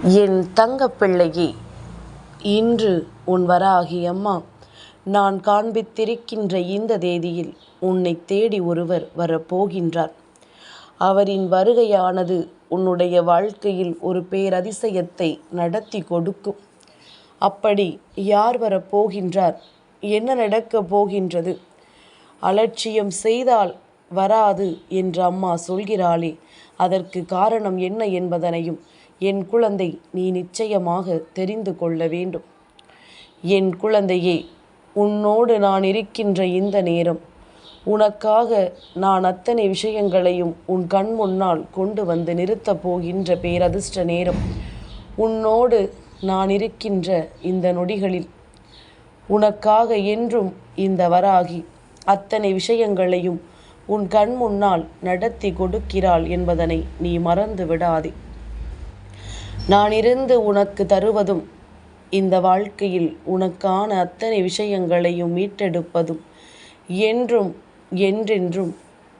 என் தங்கப்பிள்ளையே இன்று உன் வராகி அம்மா. நான் காண்பித்திருக்கின்ற இந்த தேதியில் உன்னை தேடி ஒருவர் வரப்போகின்றார். அவரின் வருகையானது உன்னுடைய வாழ்க்கையில் ஒரு பேரதிசயத்தை நடத்தி கொடுக்கும். அப்படி யார் வரப்போகின்றார்? என்ன நடக்கப் போகின்றது? அலட்சியம் செய்தால் வராது என்று அம்மா சொல்கிறாளே அதற்கு காரணம் என்ன என்பதனையும் என் குழந்தை நீ நிச்சயமாக தெரிந்து கொள்ள வேண்டும். என் குழந்தையே உன்னோடு நான் இருக்கின்ற இந்த நேரம் உனக்காக நான் அத்தனை விஷயங்களையும் உன் கண் முன்னால் கொண்டு வந்து நிறுத்தப் போகின்ற பேரதிர்ஷ்ட நேரம். உன்னோடு நான் இருக்கின்ற இந்த நொடிகளில் உனக்காக என்றும் இந்த வராகி அத்தனை விஷயங்களையும் உன் கண் முன்னால் நடத்தி கொடுக்கிறாள் என்பதனை நீ மறந்து விடாதே. நான் இருந்து உனக்கு தருவதும் இந்த வாழ்க்கையில் உனக்கான அத்தனை விஷயங்களையும் மீட்டெடுப்பதும் என்றும் என்றென்றும்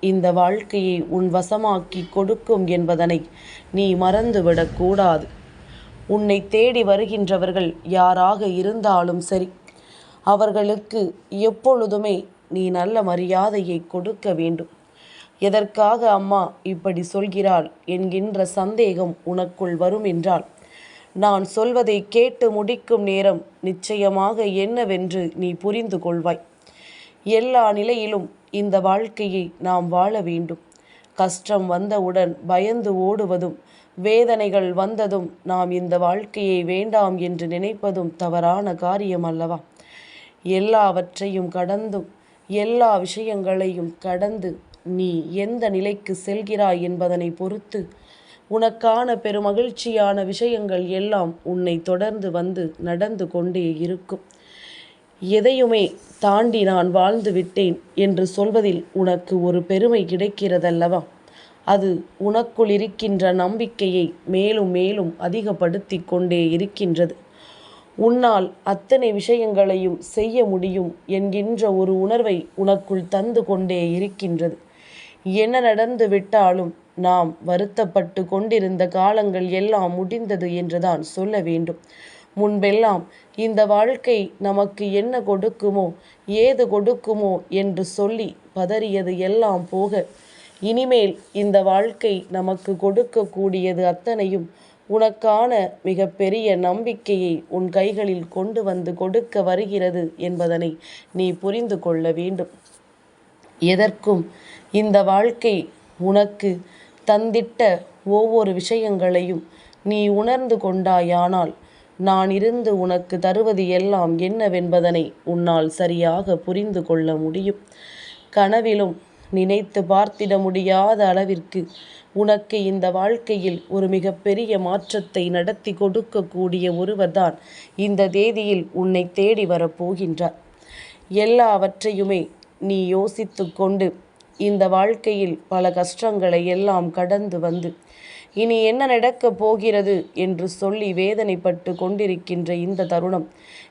இந்த வாழ்க்கையை உன் வசமாக்கி கொடுக்கும் என்பதனை நீ மறந்துவிடக்கூடாது உன்னை தேடி வருகின்றவர்கள் யாராக இருந்தாலும் சரி அவர்களுக்கு எப்பொழுதுமே நீ நல்ல மரியாதையை கொடுக்க வேண்டும். எதற்காக அம்மா இப்படி சொல்கிறாள் என்கின்ற சந்தேகம் உனக்குள் வரும் என்றால் நான் சொல்வதை கேட்டு முடிக்கும் நேரம் நிச்சயமாக என்னவென்று நீ புரிந்து கொள்வாய். எல்லா நிலையிலும் இந்த வாழ்க்கையை நாம் வாழ வேண்டும். கஷ்டம் வந்தவுடன் பயந்து ஓடுவதும் வேதனைகள் வந்ததும் நாம் இந்த வாழ்க்கையை வேண்டாம் என்று நினைப்பதும் தவறான காரியம் அல்லவா? எல்லாவற்றையும் கடந்தும் எல்லா விஷயங்களையும் கடந்து நீ எந்த நிலைக்கு செல்கிறாய் என்பதனை பொறுத்து உனக்கான பெருமகிழ்ச்சியான விஷயங்கள் எல்லாம் உன்னை தொடர்ந்து வந்து நடந்து கொண்டே இருக்கும். எதையுமே தாண்டி நான் வாழ்ந்து விட்டேன் என்று சொல்வதில் உனக்கு ஒரு பெருமை கிடைக்கிறதல்லவா? அது உனக்குள் இருக்கின்ற நம்பிக்கையை மேலும் மேலும் அதிகப்படுத்தி கொண்டே இருக்கின்றது. உன்னால் அத்தனை விஷயங்களையும் செய்ய முடியும் என்கின்ற ஒரு உணர்வை உனக்குள் தந்து கொண்டே இருக்கின்றது. என்ன நடந்து விட்டாலும் நாம் வருத்தப்பட்டு கொண்டிருந்த காலங்கள் எல்லாம் முடிந்தது என்றுதான் சொல்ல வேண்டும். முன்பெல்லாம் இந்த வாழ்க்கை நமக்கு என்ன கொடுக்குமோ ஏது கொடுக்குமோ என்று சொல்லி பதறியது எல்லாம் போக இனிமேல் இந்த வாழ்க்கை நமக்கு கொடுக்கக்கூடியது அத்தனையும் உனக்கான மிகப்பெரிய நம்பிக்கையை உன் கைகளில் கொண்டு வந்து கொடுக்க வருகிறது என்பதனை நீ புரிந்து கொள்ள வேண்டும். எதற்கும் இந்த வாழ்க்கை உனக்கு தந்திட்ட ஒவ்வொரு விஷயங்களையும் நீ உணர்ந்து கொண்டாயானால் நான் இருந்து உனக்கு தருவது எல்லாம் என்னவென்பதனை உன்னால் சரியாக புரிந்து கொள்ள முடியும். கனவிலும் நினைத்து பார்த்திட முடியாத அளவிற்கு உனக்கு இந்த வாழ்க்கையில் ஒரு மிகப்பெரிய மாற்றத்தை நடத்தி கொடுக்கக்கூடிய ஒருவர்தான் இந்த தேதியில் உன்னை தேடி வரப்போகின்றார். எல்லாவற்றையுமே நீ யோசித்து கொண்டு இந்த வாழ்க்கையில் பல கஷ்டங்களை எல்லாம் கடந்து வந்து இனி என்ன நடக்கப் போகிறது என்று சொல்லி வேதனைப்பட்டு கொண்டிருக்கின்ற இந்த தருணம்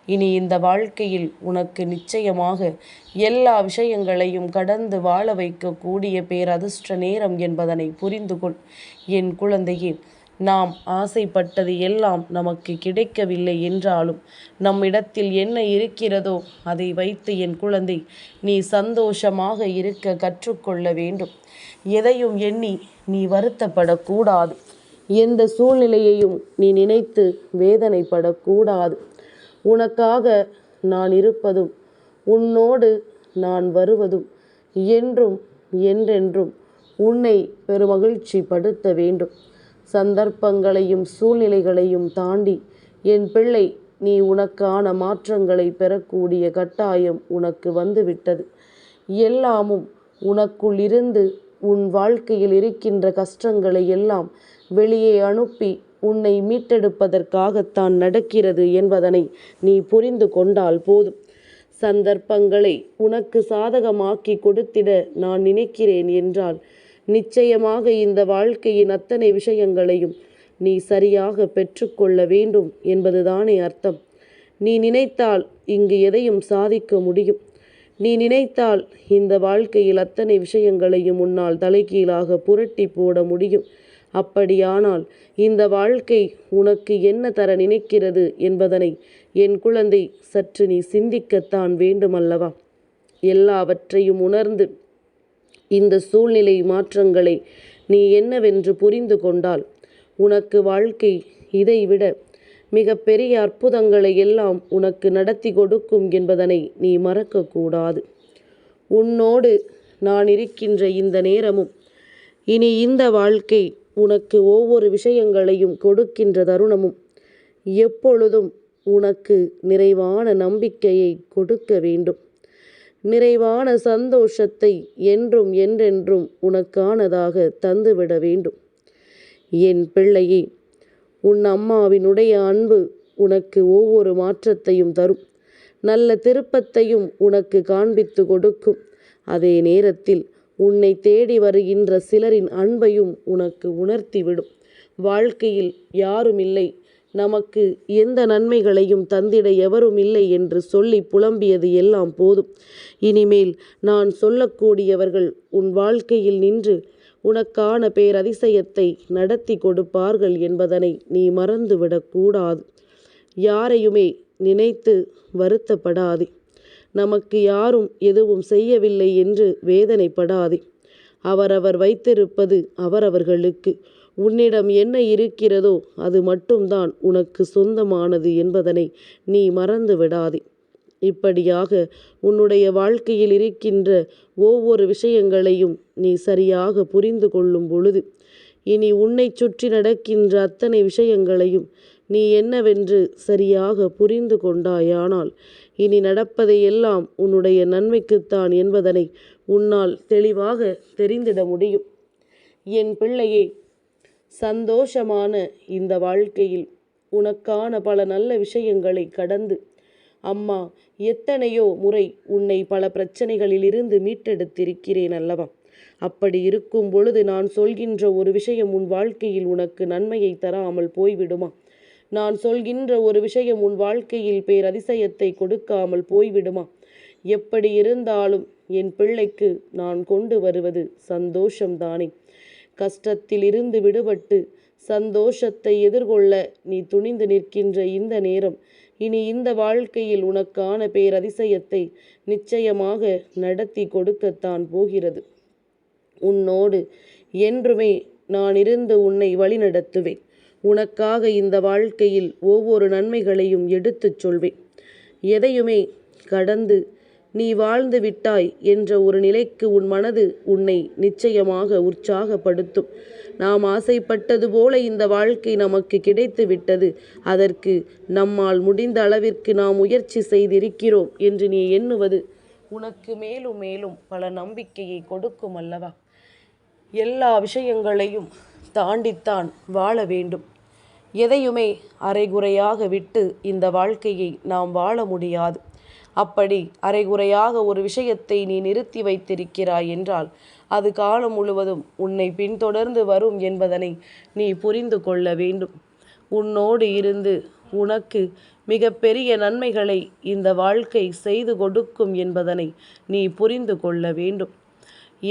இனி இந்த வாழ்க்கையில் உனக்கு நிச்சயமாக எல்லா விஷயங்களையும் கடந்து வாழ வைக்கக்கூடிய பேரதிர்ஷ்ட நேரம் என்பதனை புரிந்து கொள் என் குழந்தையே நாம் ஆசைப்பட்டது எல்லாம் நமக்கு கிடைக்கவில்லை என்றாலும் நம்மிடத்தில் என்ன இருக்கிறதோ அதை வைத்து என் குழந்தை நீ சந்தோஷமாக இருக்க கற்றுக்கொள்ள வேண்டும். எதையும் எண்ணி நீ வருத்தப்படக்கூடாது. எந்த சூழ்நிலையையும் நீ நினைத்து வேதனைப்படக்கூடாது. உனக்காக நான் இருப்பதும் உன்னோடு நான் வருவதும் என்றும் என்றென்றும் உன்னை பெருமகிழ்ச்சி படுத்த வேண்டும். சந்தர்ப்பங்களையும் சூழ்நிலைகளையும் தாண்டி என் பிள்ளை நீ உனக்கான மாற்றங்களை பெறக்கூடிய கட்டாயம் உனக்கு வந்துவிட்டது. எல்லாமும் உனக்குள் இருந்து உன் வாழ்க்கையில் இருக்கின்ற கஷ்டங்களை எல்லாம் வெளியே அனுப்பி உன்னை மீட்டெடுப்பதற்காகத்தான் நடக்கிறது என்பதனை நீ புரிந்து கொண்டால் போதும். சந்தர்ப்பங்களை உனக்கு சாதகமாக்கி கொடுத்திட நான் நினைக்கிறேன் என்றால் நிச்சயமாக இந்த வாழ்க்கையின் அத்தனை விஷயங்களையும் நீ சரியாக பெற்றுக்கொள்ள வேண்டும் என்பதுதானே அர்த்தம். நீ நினைத்தால் இங்கு எதையும் சாதிக்க முடியும். நீ நினைத்தால் இந்த வாழ்க்கையில் அத்தனை விஷயங்களையும் உன்னால் தலைகீழாக புரட்டி போட முடியும். அப்படியானால் இந்த வாழ்க்கை உனக்கு என்ன தர நினைக்கிறது என்பதனை என் குழந்தை சற்று நீ சிந்திக்கத்தான் வேண்டுமல்லவா? எல்லாவற்றையும் உணர்ந்து இந்த சூழ்நிலை மாற்றங்களை நீ என்னவென்று புரிந்து கொண்டால் உனக்கு வாழ்க்கை இதைவிட மிக பெரிய அற்புதங்களை எல்லாம் உனக்கு நடத்தி கொடுக்கும் என்பதனை நீ மறக்கக்கூடாது. உன்னோடு நான் இருக்கின்ற இந்த நேரமும் இனி இந்த வாழ்க்கை உனக்கு ஒவ்வொரு விஷயங்களையும் கொடுக்கின்ற தருணமும் எப்பொழுதும் உனக்கு நிறைவான நம்பிக்கையை கொடுக்க வேண்டும். நிறைவான சந்தோஷத்தை என்றும் என்றென்றும் உனக்கானதாக தந்துவிட வேண்டும். என் பிள்ளையே உன் அம்மாவினுடைய அன்பு உனக்கு ஒவ்வொரு மாற்றத்தையும் தரும். நல்ல திருப்பத்தையும் உனக்கு காண்பித்து கொடுக்கும். அதே நேரத்தில் உன்னை தேடி வருகின்ற சிலரின் அன்பையும் உனக்கு உணர்த்திவிடும். வாழ்க்கையில் யாரும் இல்லை. நமக்கு எந்த நன்மைகளையும் தந்திட எவரும் இல்லை என்று சொல்லி புலம்பியது எல்லாம் போதும். இனிமேல் நான் சொல்லக்கூடியவர்கள் உன் வாழ்க்கையில் நின்று உனக்கான பேரதிசயத்தை நடத்தி கொடுப்பார்கள் என்பதனை நீ மறந்துவிடக்கூடாது யாரையுமே நினைத்து வருத்தப்படாதே. நமக்கு யாரும் எதுவும் செய்யவில்லை என்று வேதனைப்படாதே. அவரவர் வைத்திருப்பது அவரவர்களுக்கு. உன்னிடம் என்ன இருக்கிறதோ அது மட்டும்தான் உனக்கு சொந்தமானது என்பதனை நீ மறந்து விடாதே. இப்படியாக உன்னுடைய வாழ்க்கையில் இருக்கின்ற ஒவ்வொரு விஷயங்களையும் நீ சரியாக புரிந்து கொள்ளும் பொழுது இனி உன்னை சுற்றி நடக்கின்ற அத்தனை விஷயங்களையும் நீ என்னவென்று சரியாக புரிந்து கொண்டாயானால் இனி நடப்பதையெல்லாம் உன்னுடைய நன்மைக்குத்தான் என்பதனை உன்னால் தெளிவாக தெரிந்திட முடியும். என் பிள்ளையே சந்தோஷமான இந்த வாழ்க்கையில் உனக்கான பல நல்ல விஷயங்களை கடந்து அம்மா எத்தனையோ முறை உன்னை பல பிரச்சனைகளிலிருந்து மீட்டெடுத்திருக்கிறேன் அல்லவா? அப்படி இருக்கும் பொழுது நான் சொல்கின்ற ஒரு விஷயம் உன் வாழ்க்கையில் உனக்கு நன்மையை தராமல் போய்விடுமா? நான் சொல்கின்ற ஒரு விஷயம் உன் வாழ்க்கையில் பேரதிசயத்தை கொடுக்காமல் போய்விடுமா? எப்படி இருந்தாலும் என் பிள்ளைக்கு நான் கொண்டு வருவது சந்தோஷம்தானே. கஷ்டத்தில் இருந்து விடுபட்டு சந்தோஷத்தை எதிர்கொள்ள நீ துணிந்து நிற்கின்ற இந்த நேரம். இனி இந்த வாழ்க்கையில் உனக்கான பேரதிசயத்தை நிச்சயமாக நடத்தி கொடுக்கத்தான் போகிறது. உன்னோடு என்றுமே நான் இருந்து உன்னை வழிநடத்துவேன். உனக்காக இந்த வாழ்க்கையில் ஒவ்வொரு நன்மைகளையும் எடுத்துச் சொல்வேன். எதையுமே கடந்து நீ வாழ்ந்து விட்டாய் என்ற ஒரு நிலைக்கு உன் மனது உன்னை நிச்சயமாக உற்சாகப்படுத்தும். நாம் ஆசைப்பட்டது போல இந்த வாழ்க்கை நமக்கு கிடைத்து விட்டது. அதற்கு நம்மால் முடிந்த அளவிற்கு நாம் முயற்சி செய்திருக்கிறோம் என்று நீ எண்ணுவது உனக்கு மேலும் மேலும் பல நம்பிக்கையை கொடுக்கும் அல்லவா? எல்லா விஷயங்களையும் தாண்டித்தான் வாழ வேண்டும். எதையுமே அரைகுறையாக விட்டு இந்த வாழ்க்கையை நாம் வாழ முடியாது. அப்படி அரைகுறையாக ஒரு விஷயத்தை நீ நிறுத்தி வைத்திருக்கிறாய் என்றால் அது காலம் முழுவதும் உன்னை பின்தொடர்ந்து வரும் என்பதனை நீ புரிந்து கொள்ள வேண்டும். உன்னோடு இருந்து உனக்கு மிக பெரிய நன்மைகளை இந்த வாழ்க்கை செய்து கொடுக்கும் என்பதனை நீ புரிந்து கொள்ள வேண்டும்.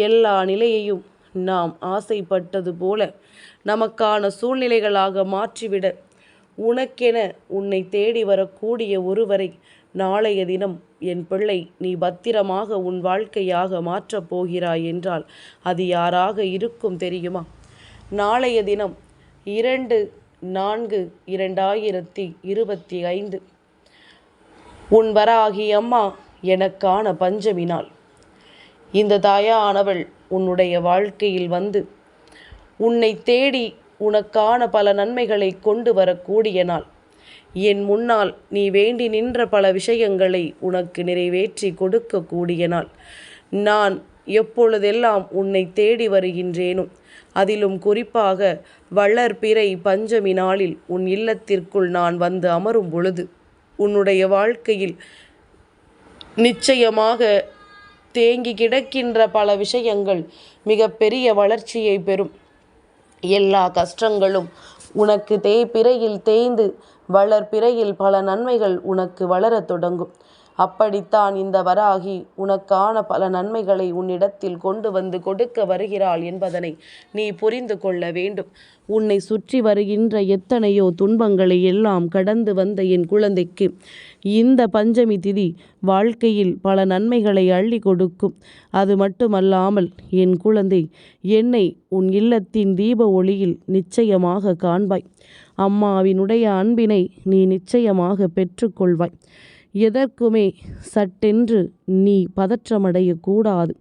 எல்லா நிலையையும் நாம் ஆசைப்பட்டது போல நமக்கான சூழ்நிலைகளாக மாற்றிவிட உனக்கென உன்னை தேடி வரக்கூடிய ஒருவரை நாளைய தினம் என் பிள்ளை நீ பத்திரமாக உன் வாழ்க்கையாக மாற்றப் போகிறாய் என்றால் அது யாராக இருக்கும் தெரியுமா? நாளைய தினம் இரண்டு நான்கு இரண்டாயிரத்தி இருபத்தி ஐந்து. உன் வராகி அம்மா எனக்கான பஞ்சமினால். இந்த தாயானவள் உன்னுடைய வாழ்க்கையில் வந்து உன்னை தேடி உனக்கான பல நன்மைகளை கொண்டு வரக்கூடிய நாள். என் முன்னால் நீ வேண்டி நின்ற பல விஷயங்களை உனக்கு நிறைவேற்றி கொடுக்கக்கூடிய நாள் நான் எப்பொழுதெல்லாம் உன்னை தேடி வருகின்றேனோ அதிலும் குறிப்பாக வளர்பிறை பஞ்சமி நாளில் உன் இல்லத்திற்குள் நான் வந்து அமரும் பொழுது உன்னுடைய வாழ்க்கையில் நிச்சயமாக தேங்கி கிடக்கின்ற பல விஷயங்கள் மிகப்பெரிய வளர்ச்சியை பெறும். எல்லா கஷ்டங்களும் உனக்கு தேய்பிறையில் தேய்ந்து வளர்பிறையில் பல நன்மைகள் உனக்கு வளரத் தொடங்கும். அப்படித்தான் இந்த வராகி உனக்கான பல நன்மைகளை உன்னிடத்தில் கொண்டு வந்து கொடுக்க வருகிறாள் என்பதனை நீ புரிந்து கொள்ள வேண்டும். உன்னை சுற்றி வருகின்ற எத்தனையோ துன்பங்களை எல்லாம் கடந்து வந்த என் குழந்தைக்கு இந்த பஞ்சமி திதி வாழ்க்கையில் பல நன்மைகளை அள்ளி கொடுக்கும். அது மட்டுமல்லாமல் என் குழந்தை என்னை உன் இல்லத்தின் தீப ஒளியில் நிச்சயமாக காண்பாய். அம்மாவினுடைய அன்பினை நீ நிச்சயமாக பெற்றுக்கொள்வாய். எதற்குமே சட்டென்று நீ பதற்றமடையக்கூடாது.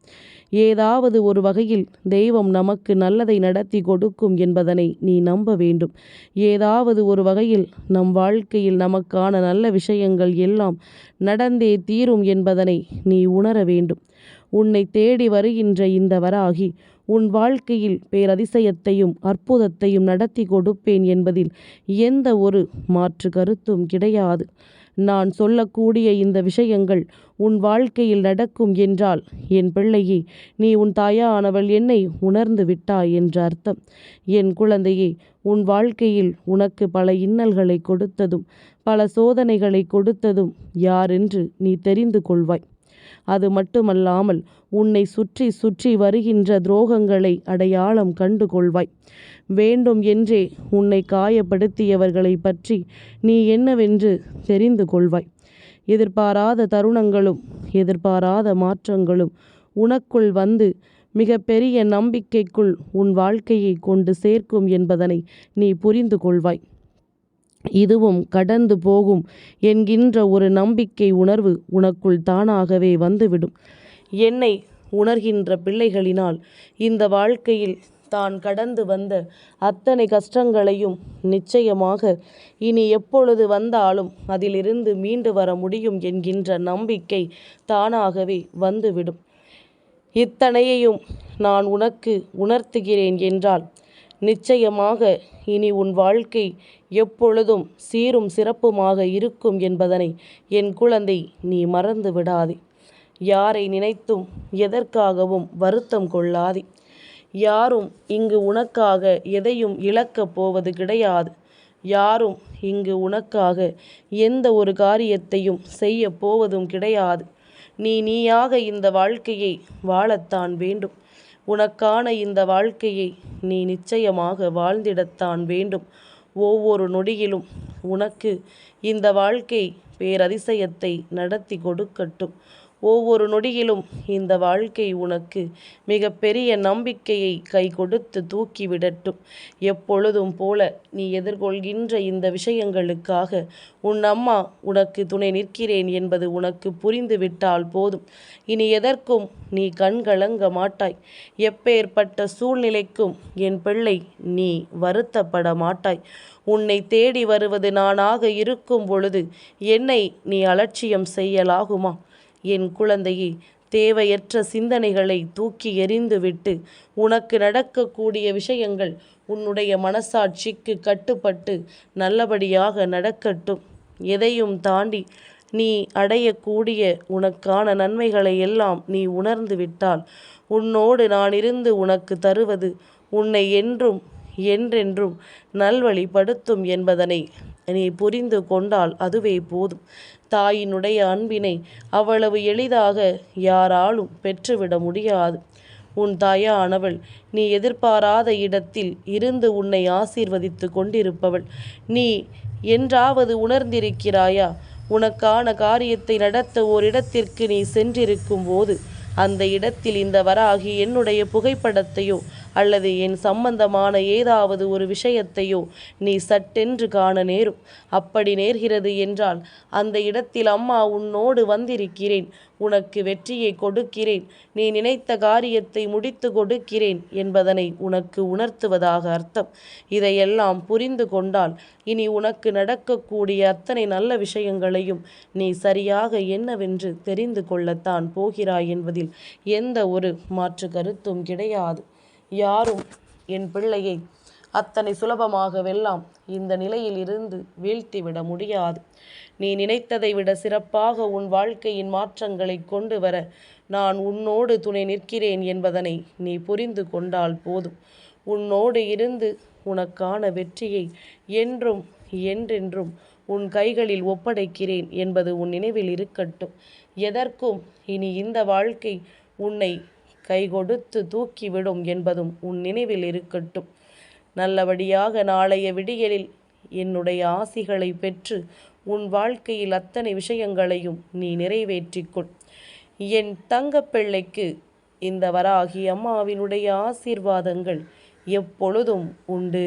ஏதாவது ஒரு வகையில் தெய்வம் நமக்கு நல்லதை நடத்தி கொடுக்கும் என்பதனை நீ நம்ப வேண்டும். ஏதாவது ஒரு வகையில் நம் வாழ்க்கையில் நமக்கான நல்ல விஷயங்கள் எல்லாம் நடந்தே தீரும் என்பதனை நீ உணர வேண்டும். உன்னை தேடி வருகின்ற இந்த வராகி உன் வாழ்க்கையில் பேரதிசயத்தையும் அற்புதத்தையும் நடத்தி கொடுப்பேன் என்பதில் எந்த ஒரு மாற்று கருத்தும் கிடையாது. நான் சொல்லக்கூடிய இந்த விஷயங்கள் உன் வாழ்க்கையில் நடக்கும் என்றால் என் பிள்ளையே நீ உன் தாயானவள் என்னை உணர்ந்து விட்டாய் என்ற அர்த்தம். என் குழந்தையே உன் வாழ்க்கையில் உனக்கு பல இன்னல்களை கொடுத்ததும் பல சோதனைகளை கொடுத்ததும் யாரென்று நீ தெரிந்து கொள்வாய். அது மட்டுமல்லாமல் உன்னை சுற்றி சுற்றி வருகின்ற துரோகங்களை அடையாளம் கண்டு கொள்வாய். வேண்டும் என்றே உன்னை காயப்படுத்தியவர்களை பற்றி நீ என்னவென்று தெரிந்து கொள்வாய். எதிர்பாராத தருணங்களும் எதிர்பாராத மாற்றங்களும் உனக்குள் வந்து மிக பெரிய நம்பிக்கைக்குள் உன் வாழ்க்கையை கொண்டு சேர்க்கும் என்பதனை நீ புரிந்து கொள்வாய். இதுவும் கடந்து போகும் என்கின்ற ஒரு நம்பிக்கை உணர்வு உனக்குள் தானாகவே வந்துவிடும். என்னை உணர்கின்ற பிள்ளைகளினால் இந்த வாழ்க்கையில் தான் கடந்து வந்த அத்தனை கஷ்டங்களையும் நிச்சயமாக இனி எப்பொழுது வந்தாலும் அதிலிருந்து மீண்டு வர முடியும் என்கின்ற நம்பிக்கை தானாகவே வந்துவிடும். இத்தனையையும் நான் உனக்கு உணர்த்துகிறேன் என்றால் நிச்சயமாக இனி உன் வாழ்க்கை எப்பொழுதும் சீரும் சிறப்புமாக இருக்கும் என்பதனை என் குழந்தை நீ மறந்து விடாதே. யாரை நினைத்தும் எதற்காகவும் வருத்தம் கொள்ளாதே. யாரும் இங்கு உனக்காக எதையும் இழக்கப் போவது கிடையாது. யாரும் இங்கு உனக்காக எந்த ஒரு காரியத்தையும் செய்ய போவதும் கிடையாது. நீ நீயாக இந்த வாழ்க்கையை வாழத்தான் வேண்டும். உனக்கான இந்த வாழ்க்கையை நீ நிச்சயமாக வாழ்ந்திடத்தான் வேண்டும். ஒவ்வொரு நொடியிலும் உனக்கு இந்த வாழ்க்கை பேரதிசயத்தை நடத்தி கொடுக்கட்டும். ஒவ்வொரு நொடியிலும் இந்த வாழ்க்கை உனக்கு மிக பெரிய நம்பிக்கையை கை கொடுத்து தூக்கிவிடட்டும். எப்பொழுதும் போல நீ எதிர்கொள்கின்ற இந்த விஷயங்களுக்காக உன் அம்மா உனக்கு துணை நிற்கிறேன் என்பது உனக்கு புரிந்துவிட்டால் போதும். இனி எதற்கும் நீ கண்கலங்க மாட்டாய். எப்பேற்பட்ட சூழ்நிலைக்கும் என் பிள்ளை நீ வருத்தப்பட மாட்டாய். உன்னை தேடி வருவது நானாக இருக்கும் பொழுது என்னை நீ அலட்சியம் செய்யலாகுமா? என் குழந்தையே தேவையற்ற சிந்தனைகளை தூக்கி எறிந்துவிட்டு உனக்கு நடக்கக்கூடிய விஷயங்கள் உன்னுடைய மனசாட்சிக்கு கட்டுப்பட்டு நல்லபடியாக நடக்கட்டும். எதையும் தாண்டி நீ அடையக்கூடிய உனக்கான நன்மைகளை எல்லாம் நீ உணர்ந்து விட்டால் உன்னோடு நான் இருந்து உனக்கு தருவது உன்னை என்றும் என்றென்றும் நல்வழிப்படுத்தும் என்பதனை நீ புரிந்து கொண்டால் அதுவே போதும். தாயினுடைய அன்பினை அவ்வளவு எளிதாக யாராலும் பெற்றுவிட முடியாது. உன் தாயானவள் நீ எதிர்பாராத இடத்தில் இருந்து உன்னை ஆசீர்வதித்து கொண்டிருப்பவள். நீ என்றாவது உணர்ந்திருக்கிறாயா? உனக்கான காரியத்தை நடத்த ஓரிடத்திற்கு நீ சென்றிருக்கும் போது அந்த இடத்தில் இந்த வராகி என்னுடைய புகைப்படத்தையோ அல்லது என் சம்பந்தமான ஏதாவது ஒரு விஷயத்தையோ நீ சட்டென்று காண நேரும். அப்படி நேர்கிறது என்றால் அந்த இடத்தில் அம்மா உன்னோடு வந்திருக்கிறேன். உனக்கு வெற்றியை கொடுக்கிறேன். நீ நினைத்த காரியத்தை முடித்து கொடுக்கிறேன் என்பதனை உனக்கு உணர்த்துவதாக அர்த்தம். இதையெல்லாம் புரிந்து கொண்டால் இனி உனக்கு நடக்கக்கூடிய அத்தனை நல்ல விஷயங்களையும் நீ சரியாக என்னவென்று தெரிந்து கொள்ளத்தான் போகிறாய் என்பதில் எந்த ஒரு மாற்று கருத்தும் கிடையாது. யாரும் என் பிள்ளையை அத்தனை சுலபமாகவெல்லாம் இந்த நிலையில் இருந்து வீழ்த்திவிட முடியாது. நீ நினைத்ததை விட சிறப்பாக உன் வாழ்க்கையின் மாற்றங்களை கொண்டு வர நான் உன்னோடு துணை நிற்கிறேன் என்பதனை நீ புரிந்து கொண்டால் போதும். உன்னோடு இருந்து உனக்கான வெற்றியை என்றும் என்றென்றும் உன் கைகளில் ஒப்படைக்கிறேன் என்பது உன் நினைவில் இருக்கட்டும். எதற்கும் இனி இந்த வாழ்க்கை உன்னை கைகொடுத்து தூக்கிவிடும் என்பதும் உன் நினைவில் இருக்கட்டும். நல்லபடியாக நாளைய விடியலில் என்னுடைய ஆசிகளை பெற்று உன் வாழ்க்கையில் அத்தனை விஷயங்களையும் நீ நிறைவேற்றிக்கொள். என் தங்கப்பிள்ளைக்கு இந்த வராகி அம்மாவினுடைய ஆசீர்வாதங்கள் எப்பொழுதும் உண்டு.